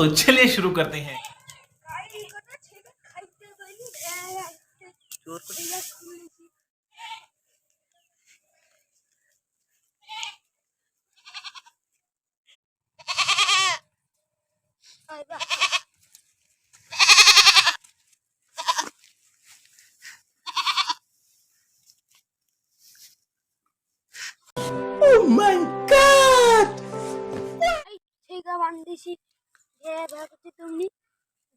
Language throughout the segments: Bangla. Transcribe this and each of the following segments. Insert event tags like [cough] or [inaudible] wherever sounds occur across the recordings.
तो चलिए शुरू करते हैं [laughs] Bye-bye. যে ভাবছি তুমি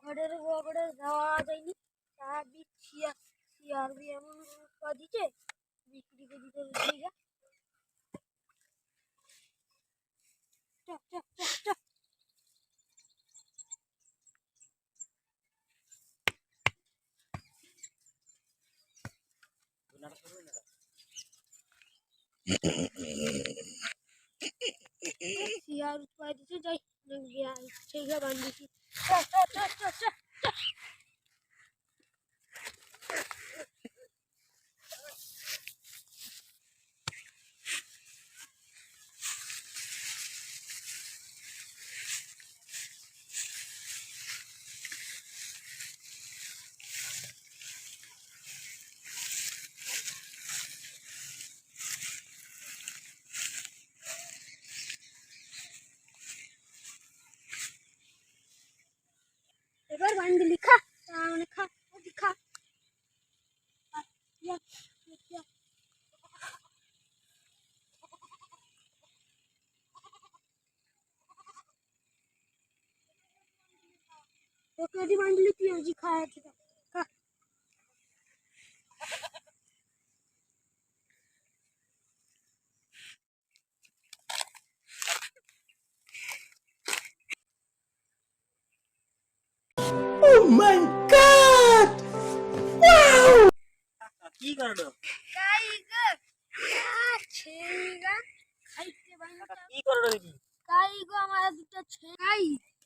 ঘরের ঘরে যাওয়া যায়নি। তা বিছিয়া শিয়ার এমন বিক্রি করে দিতে সেইটা চাপ চাপ চাপ চাপ শিয়ার [laughs] উৎপাদ যাই সেইটা বান্ধিছি ওজি খা আছে খা কি করল? কাই গা ছেগা খাইতে বান্ডিটা কি করল দিদি কাই গো আমার দুটো ছেলে কাই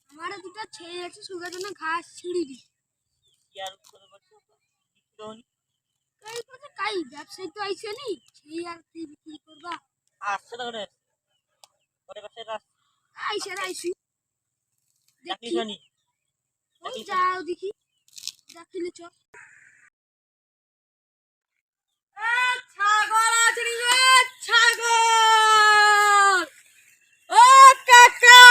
আমার দুটো ছেলে আছে সুগার জন্য ঘাস ছিঁড়ি দি কি করে বলছো বিক্রি হয়নি। কাই কথা কাই ব্যবসায়ী তো আইছে নি সেই আর কি বিক্রি করবা? আসছে দেখি। জানি যাও দেখি। দেখিলে চ। ছাগল আছে ছাগল ও কাকা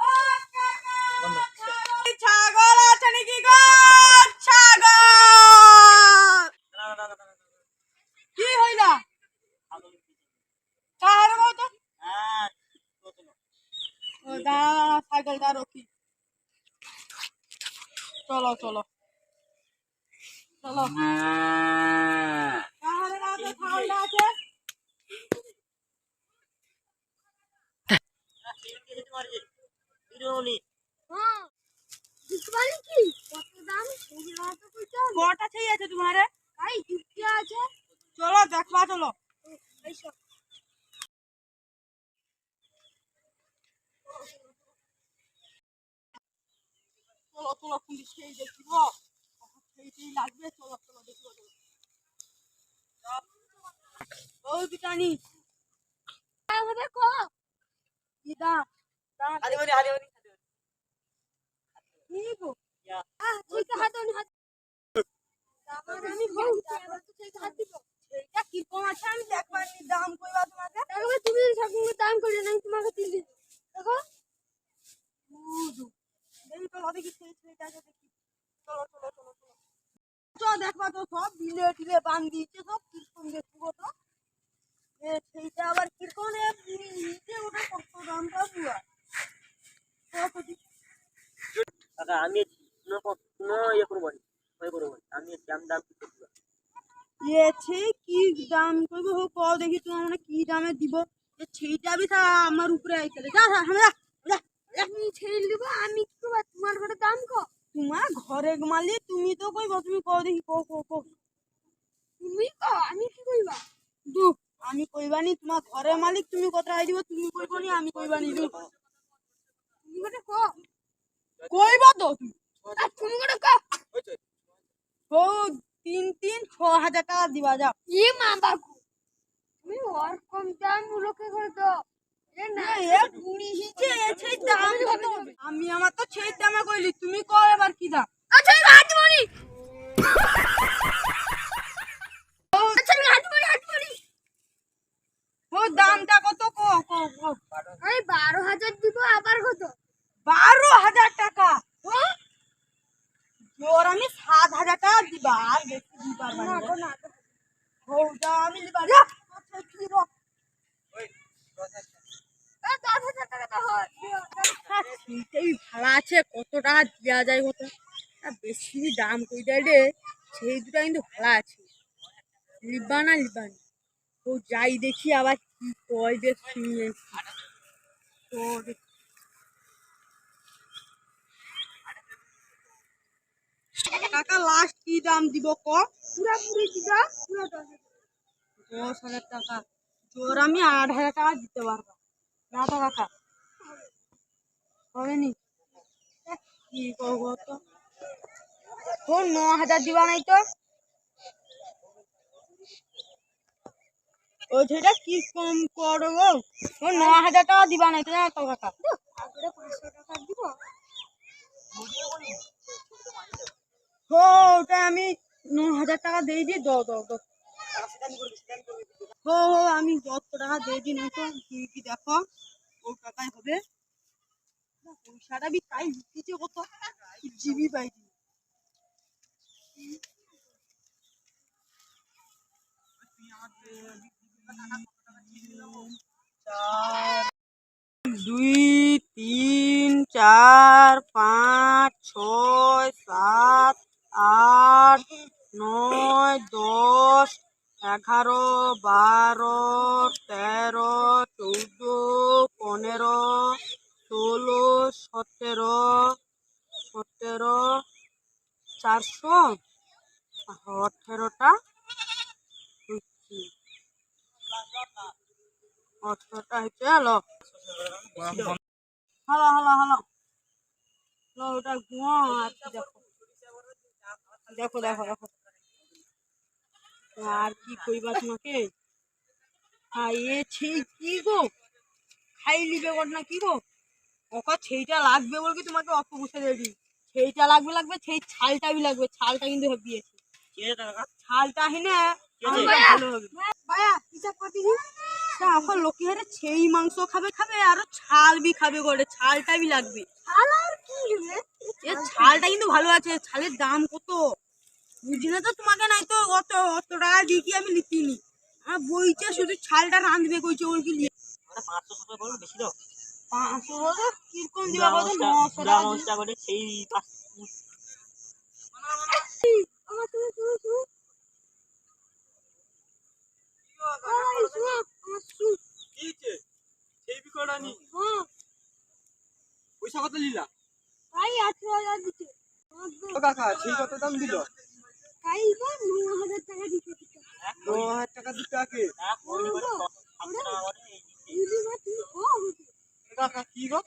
ও কাকা বন্ধ এই ছাগল আছে নাকি গো ছাগল না না না না কি হইলা কার মতো? হ্যাঁ ও দাঁড়া সাইকেলটা রকি। চলো চলো। চলো। কার রাতে ছাগলটা আছে? হ্যাঁ। দিকবানি কি কত দাম সেই রাতে কটা ছেই আছে তোমারে কাই দিকতে আছে। চলো দেখবা চলো। চলো চলো পুলিশ সেই দেখিব লাগবে চলো চলো দেখিব চলো। বিটানি হবে কো তুই তো হাত হাত [laughs] আমি বলছি তো হাত দিব। এইটা কীরকম আছে? আমি দেখবার নি দাম কইবা তোমাকে তারপরে তুমি সবগুলো দাম করে না আমি তোমাকে দিল দেখো। বুঝু। দেখি চলো দেখি সেই সেইটা দেখি। চলো চলো চলো চলো। চলো দেখবা তো সব বিলে টিলে বান দিয়েছে সব কীরকম দেখব তো। সেইটা আবার কীরকম নিচে ওটা কত দাম পাবো আর কত দি- কাকা আমি কোনো ইয়ে করব না করব না আমি দাম কি করব? এছে কি দাম কইবো হোক কও দেখি তোমার মানে কি দামে দিব? সেইটা বি তা আমার উপরে আইছে যা যা আমরা আমি ছেড়ে দিব আমি কি করব? তোমার ঘরে দাম কো। তোমার ঘরে মালি তুমি তো কইবো তুমি কও দেখি কও কও কও। তুমি কো আমি কি কইবা? দু আমি কইবানি তোমার ঘরের মালিক তুমি কত আই দিব? তুমি কইবনি আমি কইবানি দু। তুমি গোটে কো। কইবা তো। তুমি তুমি গোটে কো। ও তিন তিন ছ হাজার টাকা দিবা যাও। ই মা বাকু তুমি ওর কম দাম লোকে করে দাও। আমি আমার তো সেই দামে কইলি তুমি কও এবার কি দাম আচ্ছা আমি হাত মারি আচ্ছা আমি হাত মারি হাত মারি ও দামটা কত কো কো কো আমি বারো হাজার দিব আবার কত বারো হাজার টাকা জোর আমি সাত হাজার টাকা দিবা আর বেশি দিবার না মানে গো না গো। হৌদা আমি লিবা রে আচ্ছা কি রো এ, দশ হাজার টাকা তো হয় হ্যাঁ, সেইটাই আছে কত টাকা দেওয়া যায় কত বেশি দাম কই দেয় রে? সেই দুটা কিন্তু ভালো আছে। লিবা না লিবা না ও যাই দেখি আবার কি কয় যে শুনে তো দেখি। কাকা লাস্ট কি দাম দিব ক? পুরাপুরি পুরো দশ হাজার। টাকা। জোর আমি আট হাজার টাকা দিতে পারব। না তো কাকা। হবে নি? এহ, কি করব তো ন হাজার দিবা নাই তো? কি কম করব ও ন হাজার টাকা দিবা নাই তো জানো তো কাকা পাঁচশো টাকা দিব ও ওটা আমি ন হাজার টাকা দিয়ে দিই, দাও দাও দাও। হো হো আমি যত টাকা দিয়ে দিই না তো তুমি কি দেখো? ও টাকাই হবে না, পয়সাটা বি তাই দিচ্ছে কত জিবি চার দুই তিন চার পাঁচ ছয় সাত আট নয় দশ এগারো বারো তেরো চৌদ্দ পনেরো সতেরো সতেরো, চারশো? আঠেরোটা? আঠেরোটা হচ্ছে হলো হলো হলো হলো দেখো। দেখো দেখো আর কি কইবা তোমাকে? কি গো? খাই লিবে না কি গো? ওকা সেইটা লাগবে বল কি তোমাকে অত বসে দেবি সেইটা লাগবে লাগবে সেই ছালটা বি লাগবে ছালটা কিন্তু ছালটা হেনে ঠিক আছে। আমাদের ভালো হবে। ভাইয়া হিসাব কত তা এখন লোকে হারে সেই মাংস খাবে খাবে আরও ছাল বি খাবে করে ছালটা বি লাগবে। তাহলে আর কি এ ছালটা কিন্তু ভালো আছে ছালের দাম কত? বুঝলে তো তোমাকে নাই তো অত অত টাকা দিয়ে কি আমি লিখিনি আর বইছে শুধু ছালটা রাঁধবে কইছে ওর কি লিয়ে পাঁচশো বেশি দাও। পাঁচশো টাকা কীরকম দিবা নশো টাকা। টাকা করে সেই পয়সা কত লিলা ভাই আঠেরো হাজার দিতে ও কাকা সেই কত দাম দিল তাই বা ন হাজার টাকা দিতে দিতে ন হাজার টাকা দু টাকে কি গো?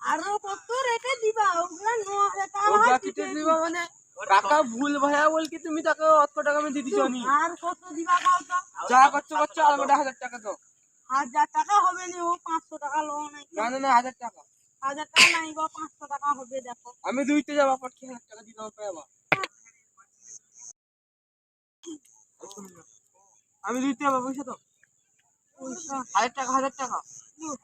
আরও কত রেটে দিবা? ওগুলা ন টাকা ওগুলা কিতে দিবা মানে? কাকা ভুল ভাইয়া বল কি তুমি তাকে অত টাকা আমি দিয়ে দিছ আর কত দিবা কাও তো? যা করছ করছ আর গোটা হাজার টাকা দাও। হাজার টাকা হবে না ও পাঁচশো টাকা লো নাই। না না না হাজার টাকা। হাজার টাকা নাই গো পাঁচশো টাকা হবে দেখো। আমি দুইতে যাব আবার কি হাজার টাকা দিতে হবে আবার? আমি দুইতে যাব পয়সা তো পয়সা। হাজার টাকা হাজার টাকা।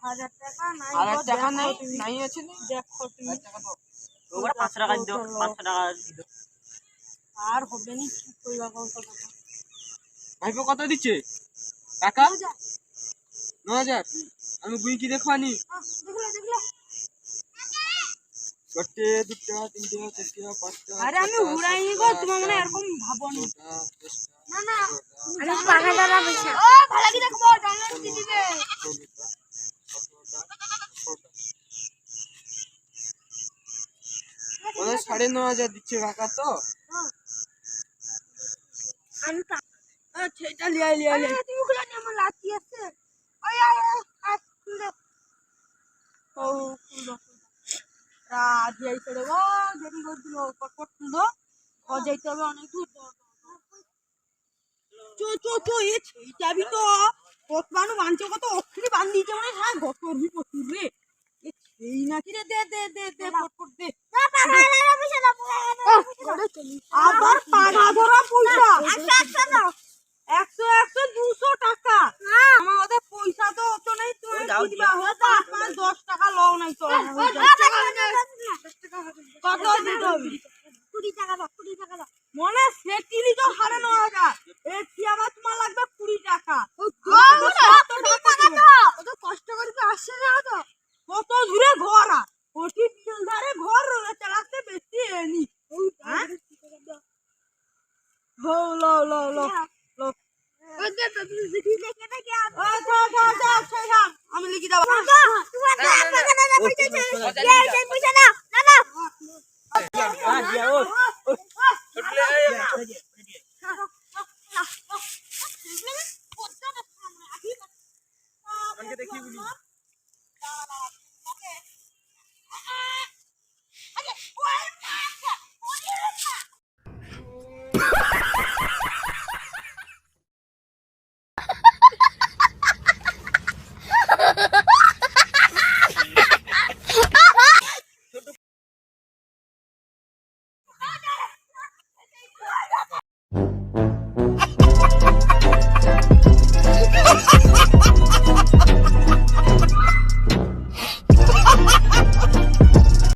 হাজার টাকা নাই হাজার টাকা নাই নাই আছে দেখো তুমি। হাজার টাকা দাও। পাঁচশো টাকা দিও পাঁচশো টাকা দিও। আর হবে নি কি কইবা কত টাকা ভাইপো কত দিচ্ছে? টাকা? ন হাজার। আমি গুই কি দেখো আনি। আহ, দেখলে দেখলে। চারটে দুটা তিনটে চারটে পাঁচটা আরে আমি উড়াইনি গো তোমার মনে এরকম দশটা, না না আমি পাখা ও ভালো কি দেখব? জানলা কি মানে সাড়ে ন হাজার দিচ্ছে কাকা তো। সেটা লিয়াই লিয়াই লিয়াই। তুমি গুলো নিয়ে আমার লাঠি আছে। ওই আয় আয়, খুলে ও খুললো রাত যাইতে রে গো দেরি করে দিল পটপট খুললো ও যাইতে হবে অনেক দূর। চো চো চো এ সেই যাবি তো। কত বানু বানছে কত অক্ষরি বান দিয়েছে মানে হ্যাঁ। ঘর করবি প্রচুর রে। এ সেই নাকি রে দে দে দে দে ফট ফট দে। আবার গিয়া ও আমাকে দেখি বলি